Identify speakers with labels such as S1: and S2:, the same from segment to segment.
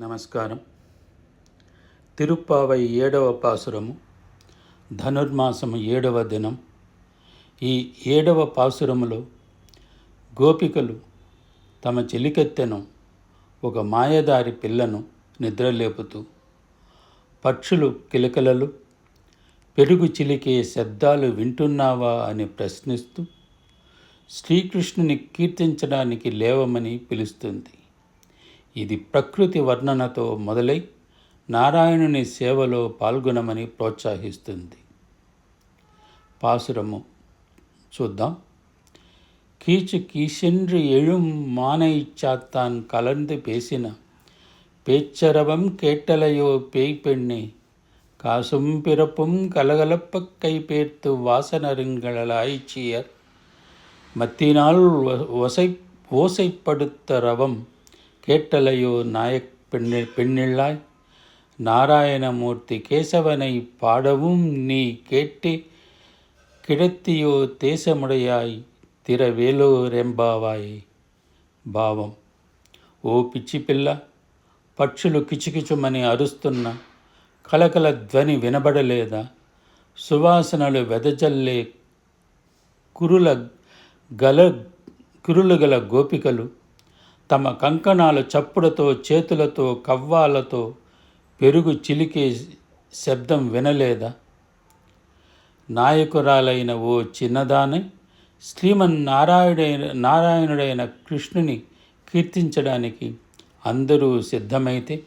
S1: నమస్కారం. తిరుప్పావై ఏడవ పాసురము ధనుర్మాసము ఏడవ దినం. ఈ ఏడవ పాసురములో గోపికలు తమ చెలికెత్తెను ఒక మాయదారి పిల్లను నిద్రలేపుతూ పక్షులు కిలకలలు పెరుగు చిలికే శబ్దాలు వింటున్నావా అని ప్రశ్నిస్తూ శ్రీకృష్ణుని కీర్తించడానికి లేవమని పిలుస్తుంది. ఇది ప్రకృతి వర్ణనతో మొదలై నారాయణుని సేవలో పాల్గొనమని ప్రోత్సహిస్తుంది పాసురము చూద్దాం கீச்சு கீசென்று எழும் மானை சாத்தான் கலந்து பேசின பேச்சரவம் கேட்டலையோ பேய் பெண்ணே காசும் பிறப்பும் கலகலப்பக் கைபேர்த்து வாசனருங்களலாய்ச்சியர் மத்தினால் ஒ- ஒசை ஓசைப்படுத்த ரவம் கேட்டலையோ நாயக் பெண்ணி பெண்ணிள்ளாய் நாராயணமூர்த்தி கேசவனை பாடவும் நீ கேட்டே కిడత్తియో దేశముడయాయ్ తిరవేలోరెంబావాయ్ భావం ఓ పిచ్చి పిల్ల పక్షులు కిచుకిచుమని అరుస్తున్న కలకల ధ్వని వినబడలేదా సువాసనలు వెదజల్లే కురుల గల కురులు గల గోపికలు తమ కంకణాలు చప్పుడతో చేతులతో కవ్వాలతో పెరుగు చిలికే శబ్దం వినలేదా? నాయకురాలైన ఓ చిన్నదాని శ్రీమన్నారాయణుడైన నారాయణుడైన కృష్ణుని కీర్తించడానికి అందరూ సిద్ధమైతే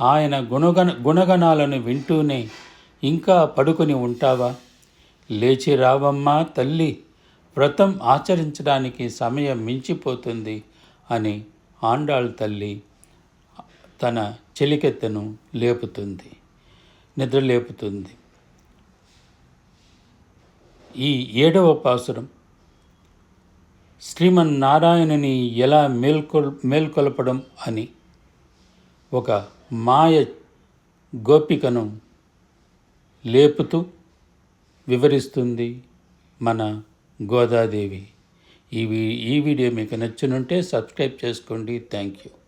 S1: ఆయన గుణగణ గుణగణాలను వింటూనే ఇంకా పడుకొని ఉంటావా? లేచి రావమ్మా తల్లి వ్రతం ఆచరించడానికి సమయం మించిపోతుంది. అని ఆండాళ్ తల్లి తన చెలికెత్తను లేపుతుంది నిద్ర లేపుతుంది. ఈ ఏడవ పాసురం. శ్రీమన్నారాయణుని ఎలా మేల్కొల్ మేల్కొలపడం అని ఒక మాయ గోపికను లేపుతూ వివరిస్తుంది మన గోదాదేవి. ఈ వీ ఈ వీడియో మీకు నచ్చినుంటే సబ్స్క్రైబ్ చేసుకోండి. Thank you.